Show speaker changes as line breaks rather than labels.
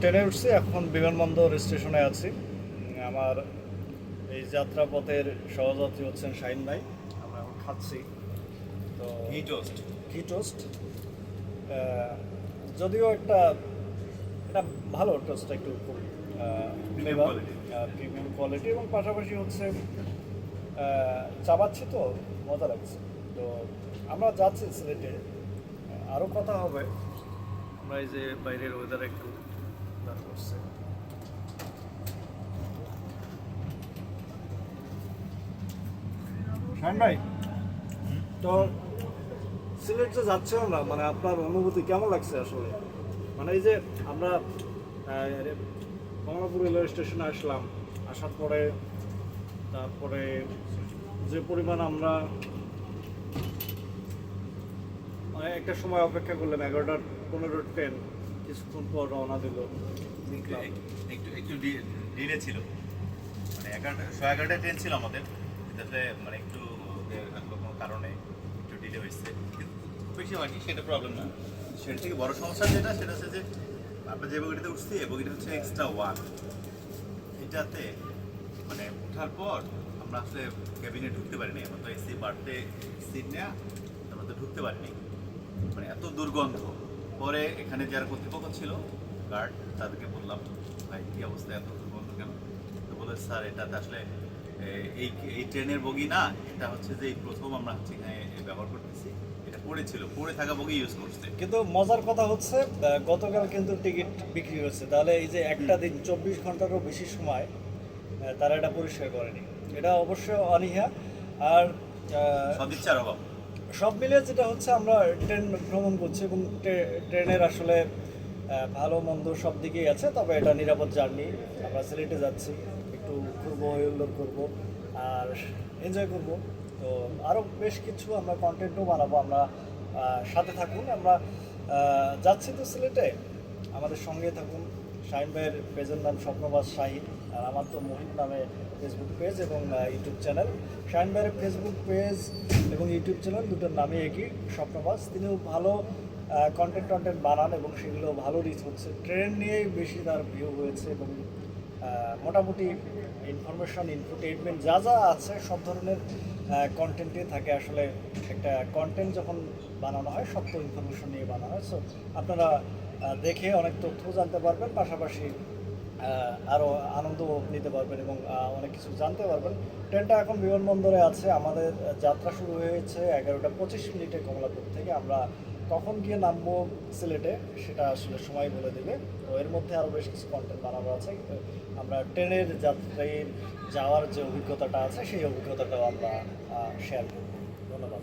ট্রেনে উঠছি এখন বিমানবন্দর স্টেশনে আছি। আমার এই যাত্রাপথের সহযাত্রী হচ্ছেন শাহিন ভাই। আমরা এখন খাচ্ছি। তো
ঘি টোস্ট
ঘি টোস্ট যদিও একটা এটা ভালো টোস্ট একটু. প্রিমিয়াম কোয়ালিটি এবং পাশাপাশি হচ্ছে চাবাচ্ছি তো মজা লাগছে। তো আমরা যাচ্ছি সিলেটে। আরও কথা হবে। আমরা এই যে বাইরের ওয়েদার একটু দাঁড় করছে ভাই, তো সিলেট যে যাচ্ছে আমরা মানে আপনার অনুভূতি কেমন লাগছে আসলে? মানে এই যে আমরা কমলাপুর রেলওয়ে স্টেশনে আসলাম, আসার পরে, তারপরে যে পরিমাণ আমরা মানে একটা সময় অপেক্ষা করলাম, এগারোটার পনেরো ট্রেন কিছুক্ষণ পর রওনা দিল
একটু একটু ডিলে ছিল। মানে এগারোটা ছয় এগারোটা ট্রেন ছিল আমাদের। যাতে মানে একটু কোনো কারণে একটু ডিলে হয়েছে। কিন্তু খুব বেশি হয়নি সেটা প্রবলেম না। সেটা থেকে বড় সমস্যা যেটা সেটা হচ্ছে যে আমরা যে বগিটাতে উঠছি এই বগিটা হচ্ছে এক্সট্রা ওয়ান এটাতে মানে ওঠার পর আমরা আসলে ক্যাবিনে ঢুকতে পারিনি। আমরা তো এসি বাড়তে সিট নেওয়া আমরা তো ঢুকতে পারিনি। মানে এত দুর্গন্ধ। পরে এখানে যারা কর্তৃপক্ষ ছিল গার্ড তাদেরকে বললাম ভাই কী অবস্থা? এত দুর্গন্ধ কেন? তো বলে স্যার এটা আসলে এই এই ট্রেনের বগি না এটা হচ্ছে যে এই প্রথম আমরা হচ্ছে এখানে ব্যবহার করতেছি এটা পড়েছিল পড়ে থাকা বগি ইউজ করছে।
কিন্তু মজার কথা হচ্ছে গতকাল কিন্তু টিকিট বিক্রি হয়েছে। তাহলে এই যে একটা দিন চব্বিশ ঘন্টারও বেশি সময় তারা এটা পরিষ্কার করেনি। এটা অবশ্যই অনীহা। আর
সদিচ্ছার অভাব।
সব মিলিয়ে যেটা হচ্ছে আমরা ট্রেন ভ্রমণ করছি এবং ট্রেনের আসলে ভালো, মন্দ সব দিকেই আছে, তবে এটা নিরাপদ জার্নি। আমরা সিলেটে যাচ্ছি, একটু ঘুরবো হইল্লোর করব, আর এনজয় করব। তো আরও বেশ কিছু আমরা কন্টেন্টও বানাবো, আমরা সাথে থাকুন, আমরা যাচ্ছি তো সিলেটে, আমাদের সঙ্গে থাকুন। শাহিন ভাইয়ের পেজের নাম স্বপ্নবাস শাহিন, আর আমার তো মোহিত নামে ফেসবুক পেজ এবং ইউটিউব চ্যানেল শাহিন ভাইয়ের ফেসবুক পেজ এবং ইউটিউব চ্যানেল দুটোর নামে একই স্বপ্নবাস তিনিও ভালো কন্টেন্ট টন্টেন্ট বানান এবং সেগুলো ভালো রিচ হচ্ছে। ট্রেন নিয়েই বেশি তার ভিউ হয়েছে এবং মোটামুটি ইনফরমেশন ইনফোটেইনমেন্ট যা যা আছে সব ধরনের কন্টেন্টই থাকে। আসলে একটা কন্টেন্ট যখন বানানো হয় সত্য ইনফরমেশন নিয়ে বানানো হয়। সো আপনারা দেখে অনেক তথ্য জানতে পারবেন, পাশাপাশি আরও আনন্দ নিতে পারবেন এবং অনেক কিছু জানতে পারবেন। ট্রেনটা এখন বিমানবন্দরে আছে, আমাদের যাত্রা শুরু হয়েছে এগারোটা পঁচিশ মিনিটে কমলাপুর থেকে। আমরা কখন গিয়ে নামবো সিলেটে, সেটা আসলে সময় বলে দেবে। তো এর মধ্যে আরও বেশ কিছু কন্টেন্ট বানানো আছে। আমরা ট্রেনের যাত্রীর যাওয়ার যে অভিজ্ঞতাটা আছে, সেই অভিজ্ঞতাটাও আমরা শেয়ার করব। ধন্যবাদ।